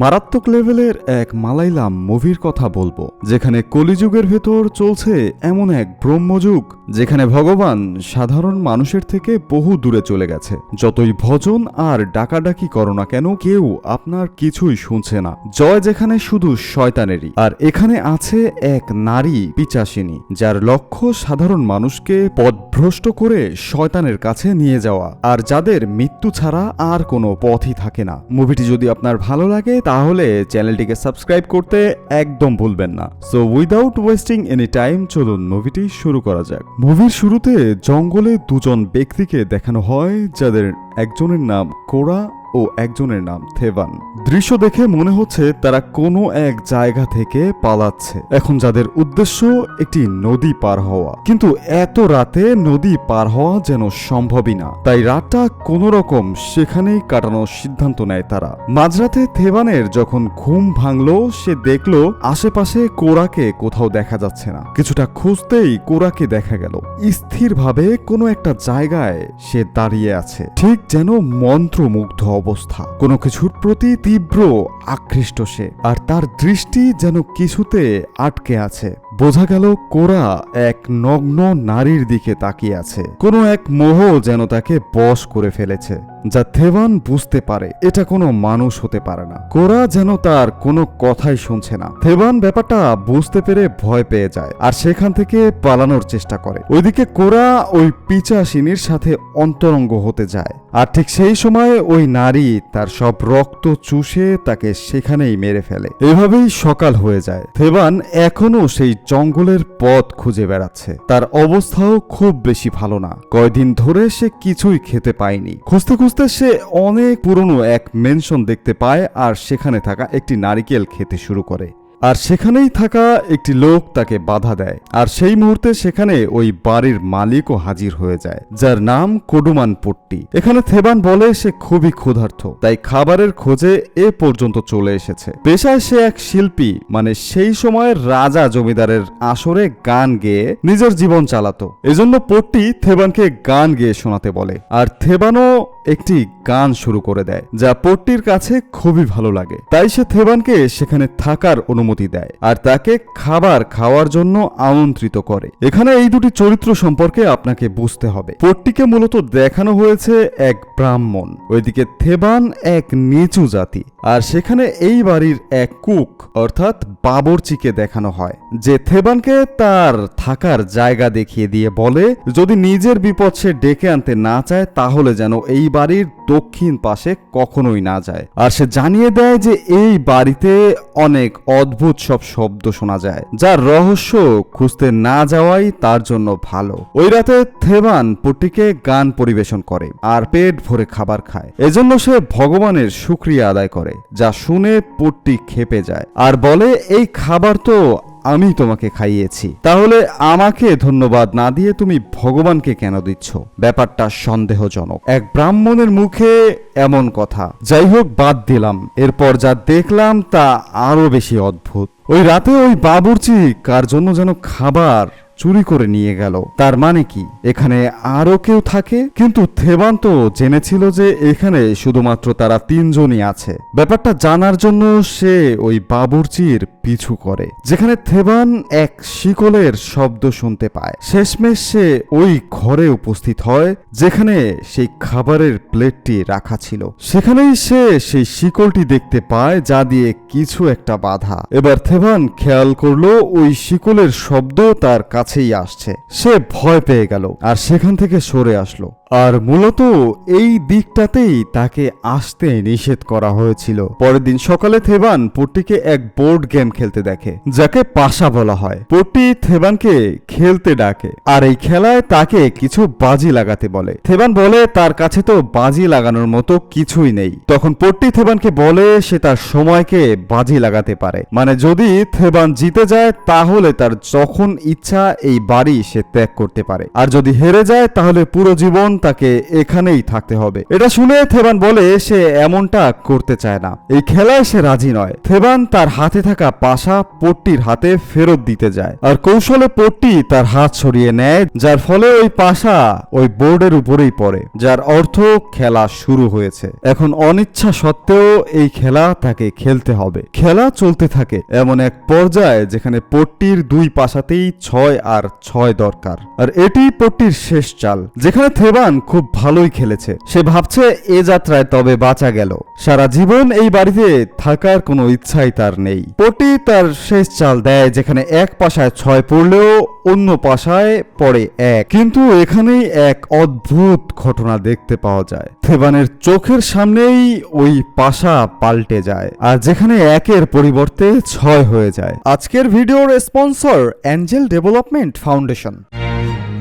মারাত্মক লেভেলের এক মালাইলাম মুভির কথা বলব, যেখানে কলিযুগের ভেতর চলছে এমন এক ব্রহ্মযুগ, যেখানে ভগবান সাধারণ মানুষের থেকে বহু দূরে চলে গেছে। যতই ভজন আর ডাকাডাকি করো না কেন, কেউ আপনার কিছুই শুনছে না। জয় যেখানে শুধু শয়তানেরই। আর এখানে আছে এক নারী পিচাসিনী, যার লক্ষ্য সাধারণ মানুষকে পথভ্রষ্ট করে শয়তানের কাছে নিয়ে যাওয়া। আর যাদের মৃত্যু ছাড়া আর কোনো পথই থাকে না। মুভিটি যদি আপনার ভালো লাগে তাহলে চ্যানেলটিকে সাবস্ক্রাইব করতে একদম ভুলবেন না। So without wasting any time চলুন মুভিটি শুরু করা যাক। মুভির শুরুতে জঙ্গলে দুজন ব্যক্তিকে দেখানো হয়, যাদের একজনের নাম কোরা ও একজনের নাম থেভান দৃশ্য দেখে মনে হচ্ছে তারা কোনো এক জায়গা থেকে পালাচ্ছে। এখন যাদের উদ্দেশ্য একটি নদী পার হওয়া। কিন্তু এত রাতে নদী পার হওয়া যেন সম্ভবই না। তাই রাতটা কোনো রকম সেখানেই কাটানোর সিদ্ধান্ত নেয় তারা। মাঝরাতে থেভানের যখন ঘুম ভাঙলো, সে দেখল আশেপাশে কোরাকে কোথাও দেখা যাচ্ছে না। কিছুটা খুঁজতেই কোরাকে দেখা গেল। স্থিরভাবে কোনো একটা জায়গায় সে দাঁড়িয়ে আছে। ঠিক যেন মন্ত্রমুগ্ধ অবস্থা। কোনো কিছুর প্রতি তীব্র আকৃষ্ট সে, আর তার দৃষ্টি যেন কিছুতে আটকে আছে। বোঝা গেল কোরা এক নগ্ন নারীর দিকে তাকিয়ে আছে। কোনো এক মোহ যেন তাকে বশ করে ফেলেছে। যা থেভান বুঝতে পারে, এটা কোনো মানুষ হতে পারে না। কোরা যেন তার কোনো কথাই শুনছে না। থেভান ব্যাপারটা বুঝতে পেরে ভয় পেয়ে যায় আর সেখান থেকে পালানোর চেষ্টা করে। ওইদিকে কোরা ওই পিচাসিনীর সাথে অন্তরঙ্গ হতে যায় আর ঠিক সেই সময় ওই নারী তার সব রক্ত চুষে তাকে সেখানেই মেরে ফেলে। এভাবেই সকাল হয়ে যায়। থেবান এখনও সেই জঙ্গলের পথ খুঁজে বেড়াচ্ছে। তার অবস্থাও খুব বেশি ভালো না। কয়দিন ধরে সে কিছুই খেতে পায়নি। খুঁজতে খুঁজতে সে অনেক পুরনো এক মেনশন দেখতে পায় আর সেখানে থাকা একটি নারিকেল খেতে শুরু করে। আর সেখানেই থাকা একটি লোক তাকে বাধা দেয়। আর সেই মুহূর্তে সেখানে ওই বাড়ির মালিকও হাজির হয়ে যায়, যার নাম কডুমান পট্টি। এখানে থেবান বলে সে খুবই ক্ষুধার্থ তাই খাবারের খোঁজে এ পর্যন্ত চলে এসেছে। পেশায় সে এক শিল্পী মানে সেই সময়ের রাজা জমিদারের আসরে গান গেয়ে নিজের জীবন চালাতো। এজন্য পট্টি থেবানকে গান গেয়ে শোনাতে বলে, আর থেবানও একটি গান শুরু করে দেয়, যা পট্টির কাছে খুবই ভালো লাগে। তাই সে থেবানকে সেখানে থাকার অনুমতি দেয় আর তাকে খাবার খাওয়ার জন্য আমন্ত্রিত করে। এখানে এই দুটি চরিত্র সম্পর্কে আপনাকে বুঝতে হবে। পট্টিকে মূলত দেখানো হয়েছে এক ব্রাহ্মণ, ওইদিকে থেবান এক নিচু জাতি, আর সেখানে এই বাড়ির এক কুক, অর্থাৎ বাবরচিকে দেখানো হয়, যে থেবানকে তার থাকার জায়গা দেখিয়ে দিয়ে বলে, যদি নিজের বিপদ সে ডেকে আনতে না চায়, তাহলে যেন এই বাড়ির দক্ষিণ পাশে কখনোই না যায়। আর সে জানিয়ে দেয় যে এই বাড়িতে অনেক অদ্ভুত সব শব্দ শোনা যায়, যার রহস্য খুঁজতে না যাওয়াই তার জন্য ভালো। ওই রাতে থেবান পট্টিকে গান পরিবেশন করে আর পেট ভরে খাবার খায়। এজন্য সে ভগবানের শুক্রিয়া আদায় করে, যা শুনে পট্টি খেপে যায় আর বলে, এই খাবার তো আমি তোমাকে খাইয়েছি। তাহলে আমাকে ধন্যবাদ না দিয়ে তুমি ভগবানকে কেন দিচ্ছ? ব্যাপারটা সন্দেহজনক। এক ব্রাহ্মণের মুখে এমন কথা। যাই হোক, বাদ দিলাম। এরপর যা দেখলাম তা আরও বেশি অদ্ভুত। ওই রাতে ওই বাবুর্চি কার জন্য যেন খাবার চুরি করে নিয়ে গেল। তার মানে কি? এখানে আরও কেউ থাকে? কিন্তু থেবান তো জেনেছিল যে এখানে শুধুমাত্র তারা তিনজনই আছে। ব্যাপারটা জানার জন্য সে ওই বাবুর্চির পিছু করে, যেখানে থেবান এক শিকলের শব্দ শুনতে পায়। শেষমেশ সে ওই ঘরে উপস্থিত হয়, যেখানে সেই খাবারের প্লেটটি রাখা ছিল। সেখানেই সে সেই শিকলটি দেখতে পায়, যা দিয়ে কিছু একটা বাধা। এবার থেবান খেয়াল করল, ওই শিকলের শব্দ তার কাছেই আসছে। সে ভয় পেয়ে গেল আর সেখান থেকে সরে আসলো। আর মূলত এই দিকটাতেই তাকে আসতে নিষেধ করা হয়েছিল। পরের দিন সকালে থেবান পট্টিকে এক বোর্ড গেম খেলতে দেখে, যাকে পাশা বলা হয়। পট্টি থেবানকে খেলতে ডাকে, আর এই খেলায় তাকে কিছু বাজি লাগাতে বলে। থেবান বলে, তার কাছে তো বাজি লাগানোর মতো কিছুই নেই। তখন পট্টি থেবানকে বলে, সে তার সময়কে বাজি লাগাতে পারে। মানে যদি থেবান জিতে যায়, তাহলে তার যখন ইচ্ছা, এই বাড়ি সে ত্যাগ করতে পারে। আর যদি হেরে যায়, তাহলে পুরো জীবন তাকে এখানেই থাকতে হবে। এটা শুনে থেবান বলে, সে এমনটা করতে চায় না। এই খেলায় সে রাজি নয়। থেবান তার হাতে থাকা পাশা পট্টির হাতে ফেরত দিতে যায়। আর কৌশলে পট্টি তার হাত সরিয়ে নেয়, যার ফলে ওই পাশা ওই বোর্ডের উপরেই পড়ে, যার অর্থ খেলা শুরু হয়েছে। এখন অনিচ্ছা সত্ত্বেও এই খেলা তাকে খেলতে হবে। খেলা চলতে থাকে এমন এক পর্যায়ে যেখানে পট্টির দুই পাশাতেই ছয় আর ছয় দরকার। আর এটি পট্টির শেষ চাল, যেখানে থেবান খুব ভালোই খেলেছে। সে ভাবছে, এ যাত্রায় তবে বাঁচা গেল। সারা জীবন এই বাড়িতে থাকার কোনো ইচ্ছাই তার নেই। পট্টি তার শেষ চাল দেয়, যেখানে এক পাশায় ছয় পড়লেও অন্য পাশায় পড়ে এক। কিন্তু এখানেই এক অদ্ভুত ঘটনা দেখতে পাওয়া যায়। থেবানের চোখের সামনেই ওই পাশা পাল্টে যায়, আর যেখানে একের পরিবর্তে ছয় হয়ে যায়। আজকের ভিডিওর স্পন্সর, অ্যাঞ্জেল ডেভেলপমেন্ট ফাউন্ডেশন।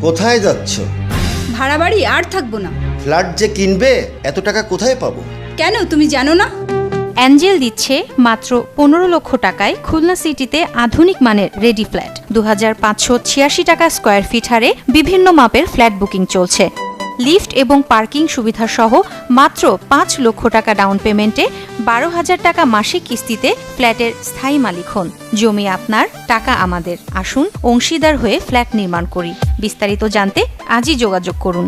কোথায় যাচ্ছ? ভাড়া বাড়ি আর থাকব না। ফ্ল্যাট যে কিনবে এত টাকা কোথায় পাবো? কেন তুমি জানো না? অ্যাঞ্জেল দিচ্ছে মাত্র পনেরো লক্ষ টাকায় খুলনা সিটিতে আধুনিক মানের রেডি ফ্ল্যাট। দু পাঁচশো ছিয়াশি টাকা স্কোয়ার ফিট হারে বিভিন্ন মাপের ফ্ল্যাট বুকিং চলছে। লিফট এবং পার্কিং সুবিধা সহ মাত্র পাঁচ লক্ষ টাকা ডাউন পেমেন্টে বারো হাজার টাকা মাসিক কিস্তিতে ফ্ল্যাটের স্থায়ী মালিক হন। জমি আপনার, টাকা আমাদের। আসুন অংশীদার হয়ে ফ্ল্যাট নির্মাণ করি। বিস্তারিত জানতে আজই যোগাযোগ করুন।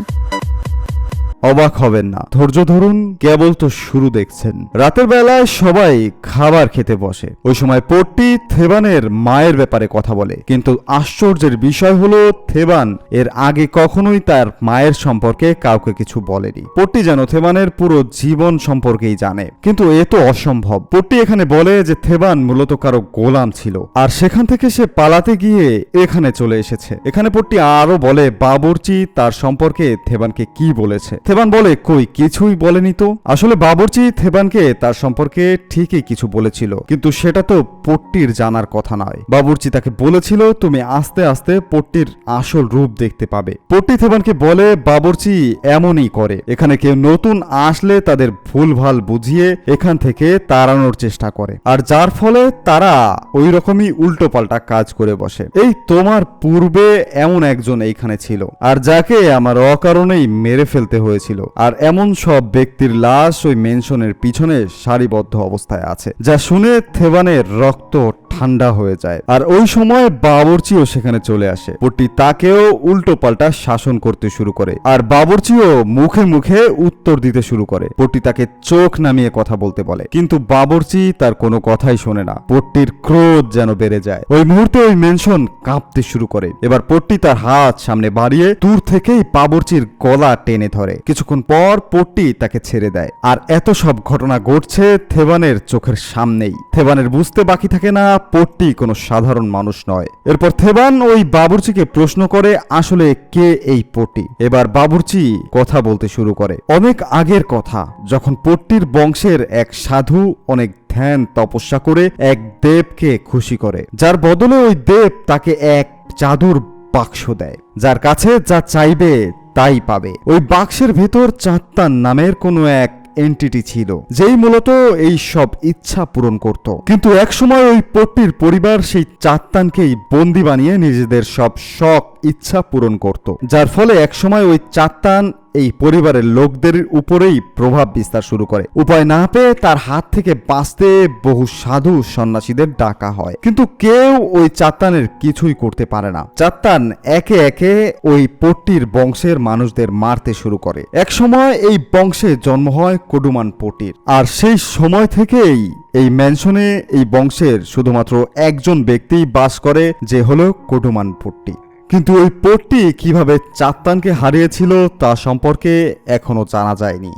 অবাক হবেন না। ধৈর্য ধরুন, কেবল তো শুরু দেখছেন। রাতের বেলায় সবাই খাবার খেতে বসে। ওই সময় পট্টি থেবানের মায়ের ব্যাপারে কথা বলে। কিন্তু আশ্চর্যের বিষয় হলো, থেবান এর আগে কখনোই তার মায়ের সম্পর্কে কাউকে কিছু বলেনি। পট্টি যেন থেবানের পুরো জীবন সম্পর্কেই জানে। কিন্তু এ তো অসম্ভব। পট্টি এখানে বলে যে থেবান মূলত কারও গোলাম ছিল। আর সেখান থেকে সে পালাতে গিয়ে এখানে চলে এসেছে। এখানে পট্টি আরও বলে, বাবরচি, তার সম্পর্কে থেবানকে কি বলেছে? থেবান বলে, কই, কিছুই বলেনি তো? আসলে বাবরচি থেবানকে তার সম্পর্কে ঠিকই কিছু বলেছিল, কিন্তু সেটা তো পট্টির জানার কথা নয়। বাবুর্চি তাকে বলেছিল, তুমি আস্তে আস্তে পট্টির আসল রূপ দেখতে পাবে। পট্টি থেবানকে বলে, বাবরচি এমনই করে। এখানে কেউ নতুন আসলে তাদের ভুলভাল বুঝিয়ে এখান থেকে তাড়ানোর চেষ্টা করে। আর যার ফলে তারা ওই রকমই উল্টো পাল্টা কাজ করে বসে। এই তোমার পূর্বে এমন একজন এইখানে ছিল, আর যাকে আমার অকারণেই মেরে ফেলতে হয়েছিল। আর এমন সব ব্যক্তির লাশ ওই মেনশনের পিছনে সারিবদ্ধ অবস্থায় আছে, যা শুনে থেবানের রক্ত ঠান্ডা হয়ে যায়। আর ওই সময় বাবরচিও সেখানে চলে আসে। পট্টি তাকেও উল্টো পাল্টা শাসন করতে শুরু করে। আর বাবরচিও মুখে মুখে উত্তর দিতে শুরু করে। পট্টি তাকে চোখ নামিয়ে কথা বলতে বলে। কিন্তু বাবরচি তার কোনো কথাই শোনে না। পট্টির ক্রোধ যেন বেড়ে যায়। ওই মুহূর্তে ওই মেনশন কাঁপতে শুরু করে। এবার পট্টি তার হাত সামনে বাড়িয়ে দূর থেকেই বাবরচির গলা টেনে ধরে। কিছুক্ষণ পর পট্টি তাকে ছেড়ে দেয়। আর এত সব ঘটনা ঘটছে থেবানের চোখের সামনেই। থেবানের বুঝতে বাকি থাকে না পট্টি কোনো সাধারণ মানুষ নয়। এরপর থেবান ওই বাবুর্চিকে প্রশ্ন করে, আসলে কে এই পট্টি এবার বাবুর্চি কথা বলতে শুরু করে। অনেক আগের কথা, যখন পট্টির বংশের এক সাধু অনেক ধ্যান তপস্যা করে এক দেবকে খুশি করে, যার বদলে ওই দেব তাকে এক চাদুর বাক্স দেয়। যার কাছে যা চাইবে তাই পাবে। ওই বাক্সের ভেতর চাঁত্তান নামের কোনো এক এন্টিটি ছিল, যেই মূলত এই সব ইচ্ছা পূরণ করত। কিন্তু একসময় ওই পট্টির পরিবার সেই চাত্তানকেই বন্দি বানিয়ে নিজেদের সব শখ ইচ্ছা পূরণ করত, যার ফলে একসময় ওই চাত্তান এই পরিবারের লোকদের উপরেই প্রভাব বিস্তার শুরু করে। উপায় না পেয়ে তার হাত থেকে বাঁচতে বহু সাধু সন্ন্যাসীদের ডাকা হয়। কিন্তু কেউ ওই চাত্তানের কিছুই করতে পারে না। চাত্তান একে একে ওই পট্টির বংশের মানুষদের মারতে শুরু করে। একসময় এই বংশে জন্ম হয় কডুমান পট্টির। আর সেই সময় থেকেই এই ম্যানশনে এই বংশের শুধুমাত্র একজন ব্যক্তি বাস করে, যে হলো কডুমান পট্টি। কিন্তু ওই পোর্টটি কীভাবে চাত্তানকে হারিয়েছিল তা সম্পর্কে এখনও জানা যায়নি।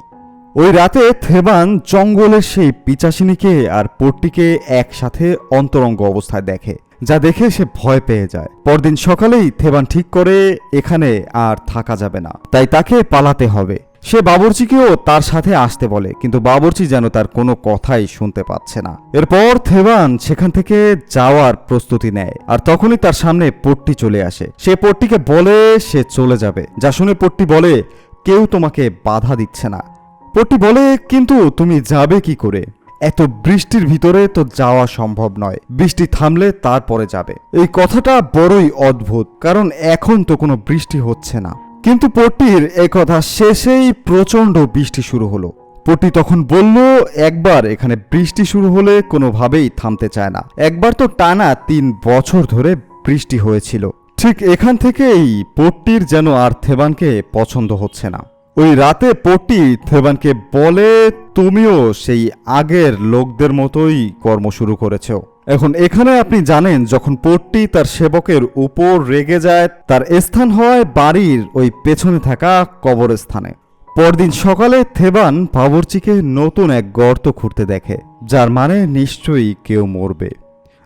ওই রাতে থেবান জঙ্গলের সেই পিচাসিনীকে আর পোর্টটিকে একসাথে অন্তরঙ্গ অবস্থায় দেখে, যা দেখে সে ভয় পেয়ে যায়। পরদিন সকালেই থেবান ঠিক করে এখানে আর থাকা যাবে না, তাই তাকে পালাতে হবে। সে বাবরচিকেও তার সাথে আসতে বলে, কিন্তু বাবরচি যেন তার কোনো কথাই শুনতে পাচ্ছে না। এরপর থেবান সেখান থেকে যাওয়ার প্রস্তুতি নেয়, আর তখনই তার সামনে পট্টি চলে আসে। সে পট্টিকে বলে সে চলে যাবে, যা শুনে পট্টি বলে, কেউ তোমাকে বাধা দিচ্ছে না। পট্টি বলে, কিন্তু তুমি যাবে কি করে? এত বৃষ্টির ভিতরে তো যাওয়া সম্ভব নয়। বৃষ্টি থামলে তারপরে যাবে। এই কথাটা বড়ই অদ্ভুত, কারণ এখন তো কোনো বৃষ্টি হচ্ছে না। কিন্তু পট্টির কথা শেষেই প্রচণ্ড বৃষ্টি শুরু হলো। পট্টি তখন বলল, একবার এখানে বৃষ্টি শুরু হলে কোনোভাবেই থামতে চায় না। একবার তো টানা তিন বছর ধরে বৃষ্টি হয়েছিল। ঠিক এখান থেকেই পট্টির যেন আর থেবানকে পছন্দ হচ্ছে না। ওই রাতে পট্টি থেবানকে বলে, তুমিও সেই আগের লোকদের মতোই কর্ম শুরু করেছ। এখন এখানে আপনি জানেন, যখন পট্টি তার সেবকের উপর রেগে যায়, তার স্থান হয় বাড়ির ওই পেছনে থাকা কবরস্থানে। পরদিন সকালে থেবান বাবরচিকে নতুন এক গর্ত খুঁড়তে দেখে, যার মানে নিশ্চয়ই কেউ মরবে।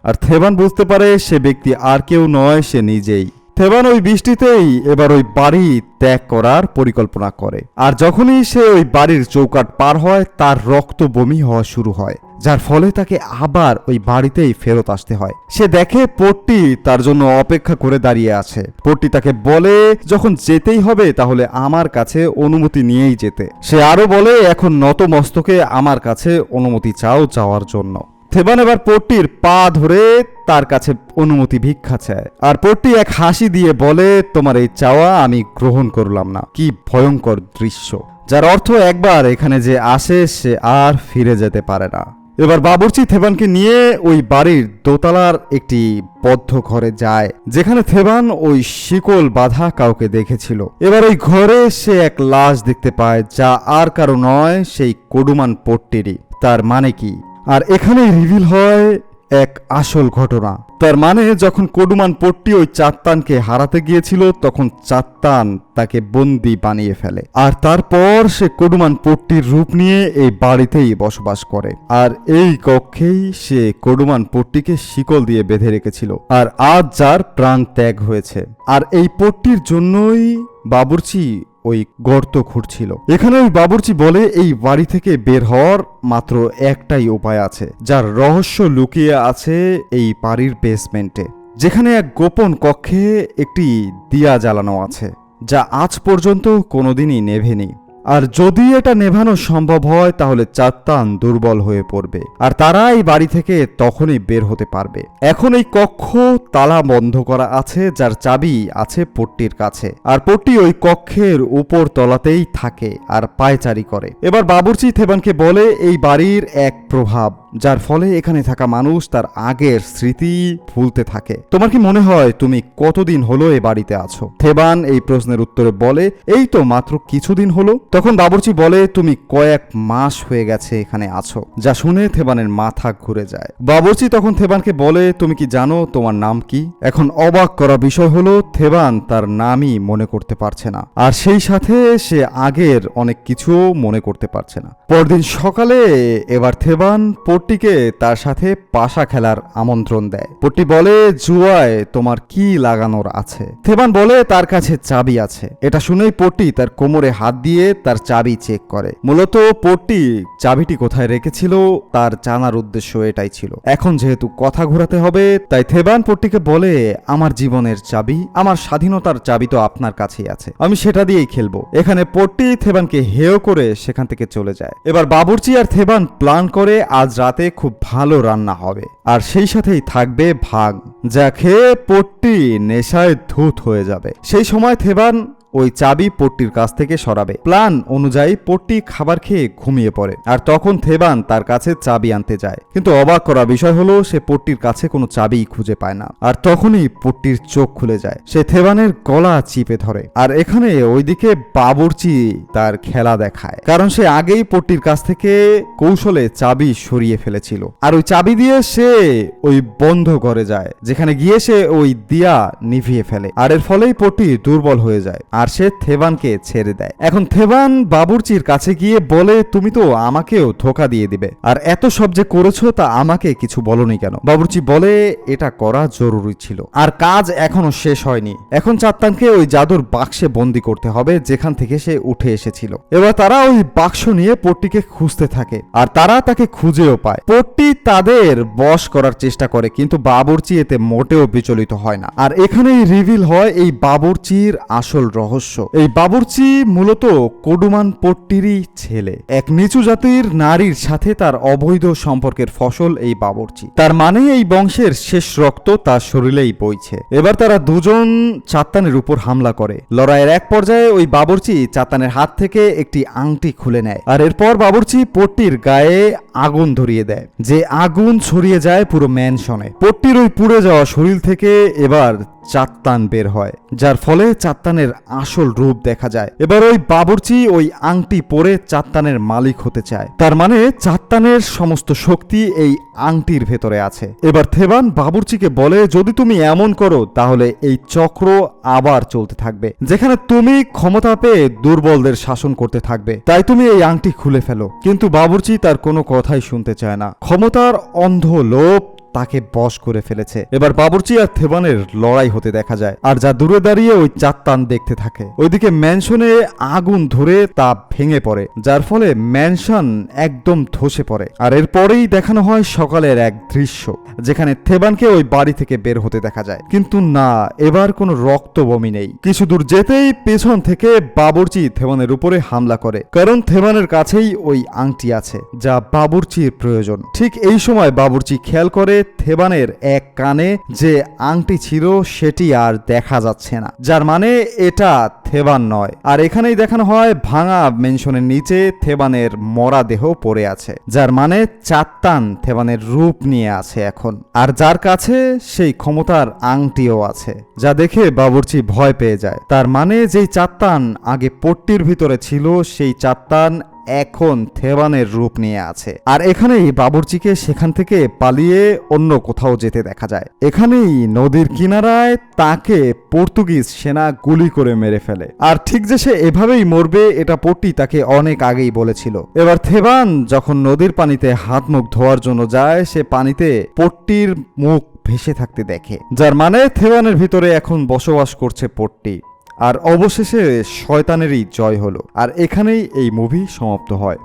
আর থেবান বুঝতে পারে, সে ব্যক্তি আর কেউ নয়, সে নিজেই। থেবান ওই বৃষ্টিতেই এবার ওই বাড়ি ত্যাগ করার পরিকল্পনা করে। আর যখনই সে ওই বাড়ির চৌকাট পার হয়, তার রক্ত বমি হওয়া শুরু হয়, যার ফলে তাকে আবার ওই বাড়িতেই ফেরত আসতে হয়। সে দেখে পট্টি তার জন্য অপেক্ষা করে দাঁড়িয়ে আছে। পট্টি তাকে বলে, যখন যেতেই হবে, তাহলে আমার কাছে অনুমতি নিয়েই যেতে। সে আরও বলে, এখন নত মস্তকে আমার কাছে অনুমতি চাও যাওয়ার জন্য। থেবান এবার পট্টির পা ধরে তার কাছে অনুমতি ভিক্ষা চায়। আর পট্টি এক হাসি দিয়ে বলে, তোমার এই চাওয়া আমি গ্রহণ করলাম না। কি ভয়ঙ্কর দৃশ্য। যার অর্থ একবার এখানে যে আসে, সে আর ফিরে যেতে পারে না। এবার বাবুর্চি থেবানকে নিয়ে ওই বাড়ির দোতলার একটি বদ্ধ ঘরে যায়, যেখানে থেবান ওই শিকল বাধা কাউকে দেখেছিল। এবার ওই ঘরে সে এক লাশ দেখতে পায়, যা আর কারও নয়, সেই কডুমান পট্টিরই। তার মানে কি? আর এখানেই রিভিল হয় এক আসল ঘটনা। তার মানে যখন কডুমান পট্টি ওই চাত্তানকে হারাতে গিয়েছিল, তখন চাত্তান তাকে বন্দি বানিয়ে ফেলে। আর তারপর সে কডুমান পট্টির রূপ নিয়ে এই বাড়িতেই বসবাস করে। আর এই কক্ষেই সে কডুমান পট্টিকে শিকল দিয়ে বেঁধে রেখেছিল। আর আজ যার প্রাণ ত্যাগ হয়েছে। আর এই পট্টির জন্যই বাবুর্চি ওই গর্ত খুঁড়ছিল। এখানে ওই বাবুর্চি বলে এই বাড়ি থেকে বের হওয়ার মাত্র একটাই উপায় আছে, যার রহস্য লুকিয়ে আছে এই বাড়ির বেসমেন্টে যেখানে এক গোপন কক্ষে একটি দিয়া জ্বালানো আছে, যা আজ পর্যন্ত কোনোদিনই নেভেনি। আর যদি এটা নেভানো সম্ভব হয়, তাহলে চাত্তান দুর্বল হয়ে পড়বে। আর তারা এই বাড়ি থেকে তখনই বের হতে পারবে। এখন এই কক্ষ তালা বন্ধ করা আছে, যার চাবি আছে পট্টির কাছে। আর পট্টি ওই কক্ষের উপর তলাতেই থাকে আর পায়চারি করে। এবার বাবুর্চি থেবানকে বলে, এই বাড়ির এক প্রভাব। যার ফলে এখানে থাকা মানুষ তার আগের স্মৃতি ভুলতে থাকে। তোমার কি মনে হয় তুমি কতদিন হলো এ বাড়িতে আছো? থেবান এই প্রশ্নের উত্তরে বলে, এই তো মাত্র কিছুদিন হলো। তখন বাবুর্চি বলে, তুমি কয়েক মাস হয়ে গেছে এখানে আছো। যা শুনে থেবানের মাথা ঘুরে যায়। বাবুর্চি তখন থেবানকে বলে, তুমি কি জানো তোমার নাম কি? এখন অবাক করা বিষয় হলো, থেবান তার নামই মনে করতে পারছে না। আর সেই সাথে সে আগের অনেক কিছুও মনে করতে পারছে না। পরদিন সকালে এবার থেবান পট্টিকে তার সাথে পাশা খেলার আমন্ত্রণ দেয়। পট্টি বলে, জুয়ায় তোমার কি লাগানোর আছে? থেবান বলে, তার কাছে চাবি আছে। এটা শুনেই পট্টি তার কোমরে হাত দিয়ে তার চাবি চেক করে। মূলত পট্টি চাবিটি কোথায় রেখেছিল, তার জানার উদ্দেশ্য এটাই ছিল। এখন যেহেতু কথা ঘোরাতে হবে, তাই থেবান পট্টিকে বলে, আমার জীবনের চাবি, আমার স্বাধীনতার চাবি তো আপনার কাছেই আছে। আমি সেটা দিয়েই খেলব। এখানে পট্টি থেবানকে হেয় করে সেখান থেকে চলে যায়। এবার বাবুর্চি আর থেবান প্ল্যান করে, আজ রাতে খুব ভালো রান্না হবে। আর সেই সাথেই থাকবে ভাগ, যা খেয়ে পট্টি নেশায় ধূত হয়ে যাবে। সেই সময় থেবান ওই চাবি পট্টির কাছ থেকে সরাবে। প্ল্যান অনুযায়ী পট্টি খাবার খেয়ে ঘুমিয়ে পড়ে, আর তখন থেবান তার কাছে চাবি আনতে যায়। কিন্তু অবাক করা বিষয় হলো, সে পট্টির কাছে কোনো চাবি খুঁজে পায় না, আর তখনই পট্টির চোখ খুলে যায়। সে থেবানের গলা চিপে ধরে, আর এখানে ওইদিকে বাবুর্চি তার খেলা দেখায়, কারণ সে আগেই পট্টির কাছ থেকে কৌশলে চাবি সরিয়ে ফেলেছিল। আর ওই চাবি দিয়ে সে ওই বন্ধ ঘরে যায়, যেখানে গিয়ে সে ওই দিয়া নিভিয়ে ফেলে, আর এর ফলেই পট্টি দুর্বল হয়ে যায়। আর সে থেবানকে ছেড়ে দেয়। এখন থেবান বাবুর্চির কাছে গিয়ে বলে, তুমি তো আমাকেও ধোকা দিয়ে দিবে। আর এত সব যে করেছ তা আমাকে কিছু বলনি কেন? বাবুর্চি বলে, এটা করা জরুরি ছিল। আর কাজ এখনও শেষ হয়নি। এখন চাত্তানকে ওই জাদুর বাক্সে বন্দি করতে হবে, যেখান থেকে সে উঠে এসেছিল। এবার তারা ওই বাক্স নিয়ে পট্টিকে খুঁজতে থাকে, আর তারা তাকে খুঁজেও পায়। পট্টি তাদের বশ করার চেষ্টা করে, কিন্তু বাবুর্চি এতে মোটেও বিচলিত হয় না। আর এখানেই রিভিল হয় এই বাবুর্চির আসল রহস্য। রহস্য। এই বাবুর্চি মূলত কডুমান পট্টিরই ছেলে। এক নিচু জাতির নারীর সাথে তার অবৈধ সম্পর্কের ফসল এই বাবুর্চি। তার মানে এই বংশের শেষ রক্ত তার শরীরেই বইছে। এবার তারা দুজন চাত্তানের উপর হামলা করে। লড়াইয়ের এক পর্যায়ে ওই বাবুর্চি চাত্তানের হাত থেকে একটি আংটি খুলে নেয়। আর এরপর বাবুর্চি পট্টির গায়ে আগুন ধরিয়ে দেয়। যে আগুন ছড়িয়ে যায় পুরো ম্যানশনে পট্টির ওই পুড়ে যাওয়া শরীর থেকে এবার চাত্তান বের হয়, যার ফলে চাত্তানের আসল রূপ দেখা যায়। এবার ওই বাবুর্চি ওই আংটি পরে চাত্তানের মালিক হতে চায়। তার মানে চাত্তানের সমস্ত শক্তি এই আংটির ভেতরে আছে। এবার থেবান বাবুর্চিকে বলে, যদি তুমি এমন করো, তাহলে এই চক্র আবার চলতে থাকবে। যেখানে তুমি ক্ষমতা পেয়ে দুর্বলদের শাসন করতে থাকবে, তাই তুমি এই আংটি খুলে ফেলো। কিন্তু বাবুর্চি তার কোনো কথাই শুনতে চায় না। ক্ষমতার অন্ধ লোভ তাকে বশ করে ফেলেছে। এবার বাবুর্চি আর থেবানের লড়াই হতে দেখা যায়, আর যা দূরে দাঁড়িয়ে ওই চাত্তান দেখতে থাকে। ওইদিকে ম্যানশনে আগুন ধরে তা ভেঙে পড়ে, যার ফলে ম্যানশন একদম ধসে পড়ে। আর এরপরেই দেখানো হয় সকালের এক দৃশ্য, যেখানে থেবানকে ওই বাড়ি থেকে বের হতে দেখা যায়। কিন্তু না, এবার কোনো রক্ত বমি নেই। কিছু দূর যেতেই পেছন থেকে বাবুর্চি থেবানের উপরে হামলা করে, কারণ থেবানের কাছেই ওই আংটি আছে, যা বাবুর্চির প্রয়োজন। ঠিক এই সময় বাবুর্চি খেয়াল করে থেবানের এক কানে যে আংটি ছিল, সেটি আর দেখা যাচ্ছে না। যার মানে এটা থেবান নয়। আর এখানেই দেখানো হয়, ভাঙা মেনশনের নিচে থেবানের মরা দেহ পড়ে আছে। যার মানে চাত্তান থেবানের রূপ নিয়ে আছে এখন। আর যার কাছে সেই ক্ষমতার আংটিও আছে, যা দেখে বাবুর্চি ভয় পেয়ে যায়। তার মানে যেই চাত্তান আগে পট্টির ভিতরে ছিল, সেই চাত্তান এখন থেবানের রূপ নিয়ে আছে। আর এখানেই বাবুর্চিকে সেখান থেকে পালিয়ে অন্য কোথাও যেতে দেখা যায়। এখানেই নদীর কিনারায় তাকে পর্তুগিজ সেনা গুলি করে মেরে ফেলে। আর ঠিক যে সে এভাবেই মরবে, এটা পট্টি তাকে অনেক আগেই বলেছিল। এবার থেবান যখন নদীর পানিতে হাত মুখ ধোয়ার জন্য যায়, সে পানিতে পট্টির মুখ ভেসে থাকতে দেখে। যার মানে থেবানের ভিতরে এখন বসবাস করছে পট্টি। আর অবশেষে শয়তানেরই জয় হলো। আর এখানেই এই মুভি সমাপ্ত হয়।